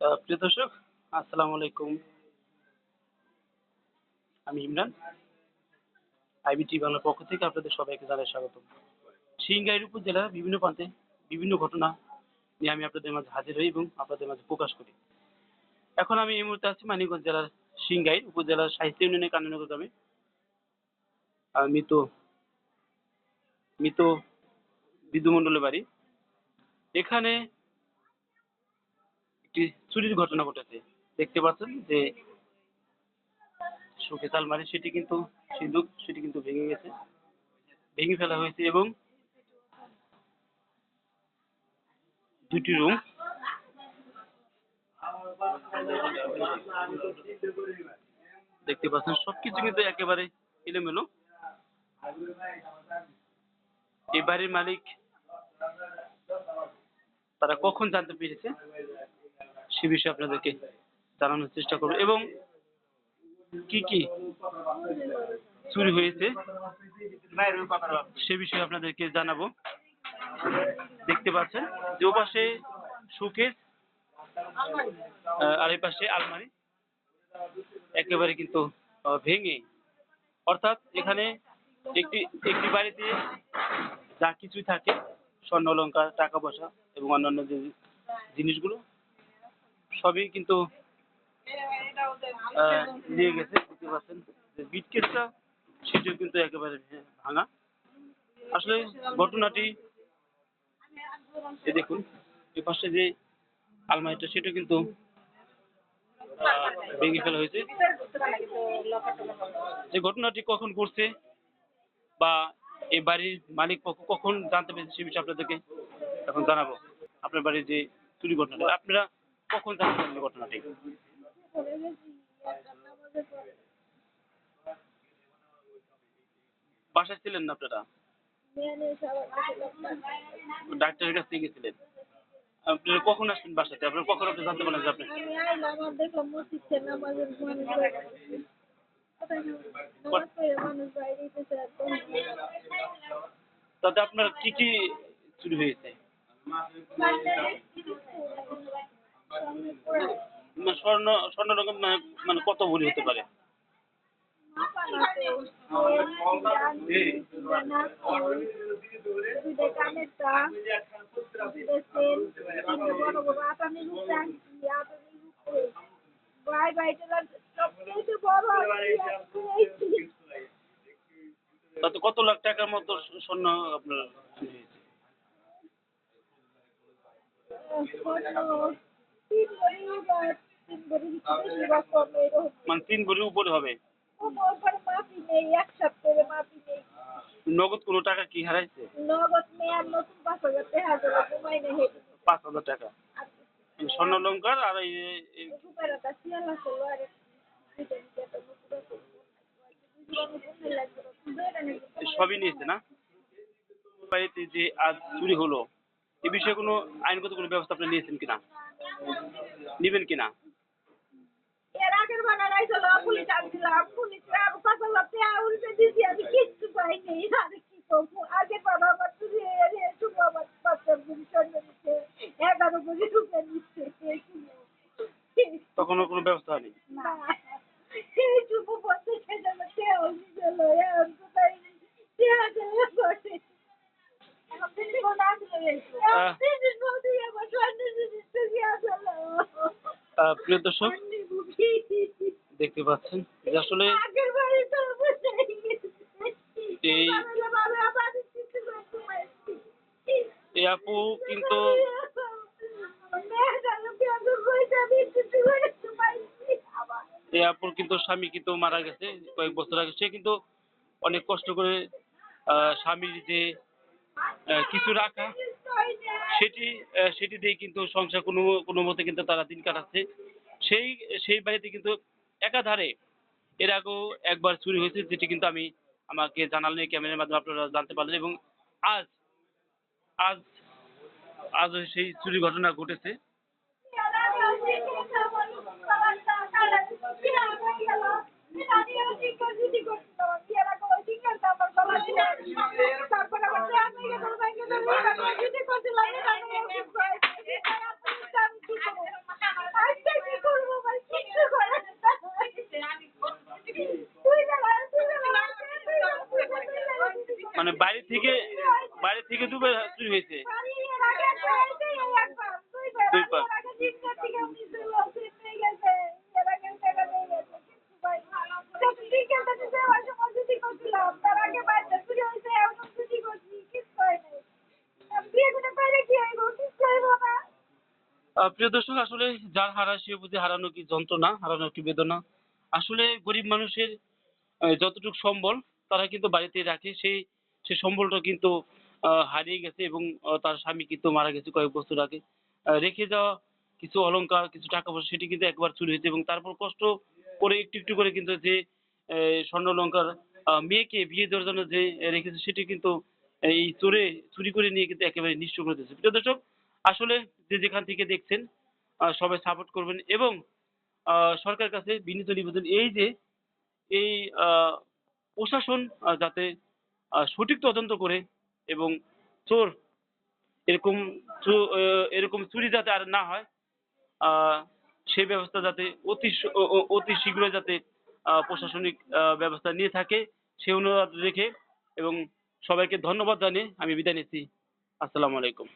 প্রিয় দর্শক, আসসালামু আলাইকুম। আমি ইমরান। আইবিটি বাংলার পক্ষ থেকে আপনাদের সবাইকে জানাই স্বাগত। সিংগাইর উপজেলার বিভিন্ন প্রান্তে বিভিন্ন ঘটনা নিয়ে আমি আপনাদের মাঝে হাজির হই এবং আপনাদের মাঝে প্রকাশ করি। এখন আমি এই মুহূর্তে আছি মানিকগঞ্জ জেলার সিংগাইর উপজেলার সাহিত্য ইউনিয়নের কান্নানগর গ্রামে। মৃত মৃত বিদু মণ্ডলের বাড়ি। এখানে একটি চুরির ঘটনা ঘটেছে। দেখতে পাচ্ছেন যে শোকেস আলমারি সেটি কিন্তু সিন্ধুক সেটি কিন্তু ভেঙে গেছে, ভেঙে ফেলা হয়েছে এবং দুটি রুম দেখতে পাচ্ছেন, সবকিছু কিন্তু একেবারে এলোমেলো। এই বাড়ির মালিক, তারা কখন জানতে পেরেছে? সে বিষয়ে আপনাদেরকে জানানোর চেষ্টা করব। এবং কি কি চুরি হয়েছে সে বিষয়ে আপনাদেরকে জানাব। দেখতে পাচ্ছেন যে ওপাশে শোকেস আর এই পাশে আলমারি একেবারে কিন্তু ভেঙে। অর্থাৎ এখানে একটি একটি বাড়িতে যা কিছুই থাকে, স্বর্ণ অলঙ্কার টাকা পয়সা এবং অন্যান্য যে জিনিসগুলো সবই কিন্তু নিয়ে গেছে, বুঝতে পারছেন? যে বিটকেসটা সেটিও কিন্তু একেবারে ভাঙা। আসলে ঘটনাটি দেখুন এ পাশে যে আলমারিটা সেটা কিন্তু ভেঙে ফেলা হয়েছে। যে ঘটনাটি কখন ঘটছে বা এই বাড়ির মালিক কখন জানতে পেরেছে, সে বিষয়ে আপনাদেরকে এখন জানাব। আপনার বাড়ির যে চুরি ঘটনাটা, আপনারা কখন জানতে পারলেন ঘটনাটি? বাসায় ছিলেন না আপনারা? ডাক্তারের কাছে গেছিলেন। আপনারা কখন আসবেন বাসাতে? আপনারা কখন আপনি জানতে পারলেন যে আপনি তাতে আপনার কি কি চুরি হয়েছে? স্বর্ণ স্বর্ণ রকম মানে মানে কত ভরি হতে পারে? তাতে কত লাখ টাকার মতো স্বর্ণ আপনার মানে তিন ভরির উপরে হবে? নগদ কোনো টাকা কি হারাইছে? নগদ মেয়ার নতুন পাঁচ হাজার টাকা পাঁচ হাজার টাকা। মানে স্বর্ণ অলঙ্কার আর এই সবই নিয়েছে না? বাড়িতে যে আজ চুরি হলো এ বিষয়ে কোনো আইনগত কোনো ব্যবস্থা আপনি নিয়েছেন কিনা? নিবেন কিনা? এর আগের বানা রাইছিল পুলিশ আনছিলাম পুলিশ পাঁচ হাজার টাকা উল্টে দিয়েছি আমি কিচ্ছু পাইনি। আর কি করব? আগের বাবা আমার শুধু দিচ্ছে। এগারো দিচ্ছে তখনও কোনো ব্যবস্থা হয়নি না এই শুভ বলতে সেটা কে হলি গেল এখন কোথায় কে আছে বসে এখন তিনি কোন আসলে আহ। তিনি নদী আমার স্বর্ণ দিচ্ছে কি আসলে আহ, প্রিয় দর্শক, দেখতে পাচ্ছেন যে আসলে এই- এই আপু কিন্তু এই আপুর কিন্তু স্বামী কিন্তু মারা গেছে কয়েক বছর আগে। সে কিন্তু অনেক কষ্ট করে স্বামীর যে কিছু রাখা সেটি সেটি দিয়ে কিন্তু সংসার কোনো কোনো মতে কিন্তু তারা দিন কাটাচ্ছে। সেই সেই বাড়িতে কিন্তু একাধারে এর আগেও একবার চুরি হয়েছে, যেটি কিন্তু আমি আমাকে জানালেন ক্যামেরার মাধ্যমে আপনারা জানতে পারলেন এবং আজ আজ আজ সেই চুরি ঘটনা ঘটেছে তারপর আবার আমি মানে বাইরে থেকে বাইরে থেকে দুবার চুরি হয়েছে বাড়ি এর আগে একটা হয়েছে, এই একবার, দুইবার। দুইবার। এর আগে জিনকার থেকে নিচে লোক নিয়ে গেছে, এর আগে টাকা নিয়ে গেছে, কিচ্ছু পাইনি। যখন বিকেলটা দিতে ওই সময় ছুটি করছিলাম, তার আগে বাড়িতে চুরি হয়েছে, এখন ছুটি করছি, কিচ্ছু হয়নি। আমি বিয়ে করে বাইরে থেকে হইব? কিচ্ছু হইব না। আহ, প্রিয় দর্শক আসলে যার হারা সে বুঝে হারানো কি যন্ত্রণা হারানো কি বেদনা আসলে গরিব মানুষের যতটুকু সম্বল তারা কিন্তু বাড়িতে রাখে সেই সেই সম্বলটা কিন্তু হারিয়ে গেছে এবং তার স্বামী কিন্তু মারা গেছে কয়েক বছর আগে। রেখে যাওয়া কিছু অলংকার কিছু টাকা পয়সা সেটি কিন্তু একবার চুরি হয়েছে এবং তারপর কষ্ট করে একটু একটু করে কিন্তু যে স্বর্ণ অলংকার আহ, মেয়েকে বিয়ে দেওয়ার জন্য যে রেখেছে সেটি কিন্তু এই চোরে চুরি করে নিয়ে কিন্তু একেবারে নিঃস্ব করে দিয়েছে। প্রিয় দর্শক আসলে যে যেখান থেকে দেখছেন সবাই সাপোর্ট করবেন এবং আহ, সরকারের কাছে বিনীত নিবেদন এই যে এই প্রশাসন যাতে সঠিক তদন্ত করে এবং চোর এরকম এরকম চুরি যাতে আর না হয় সেই ব্যবস্থা যাতে অতি অতি শীঘ্রই যাতে প্রশাসনিক ব্যবস্থা নিয়ে থাকে, সে অনুরোধ রেখে এবং সবাইকে ধন্যবাদ জানিয়ে আমি বিদায় নিচ্ছি। আসসালামু আলাইকুম।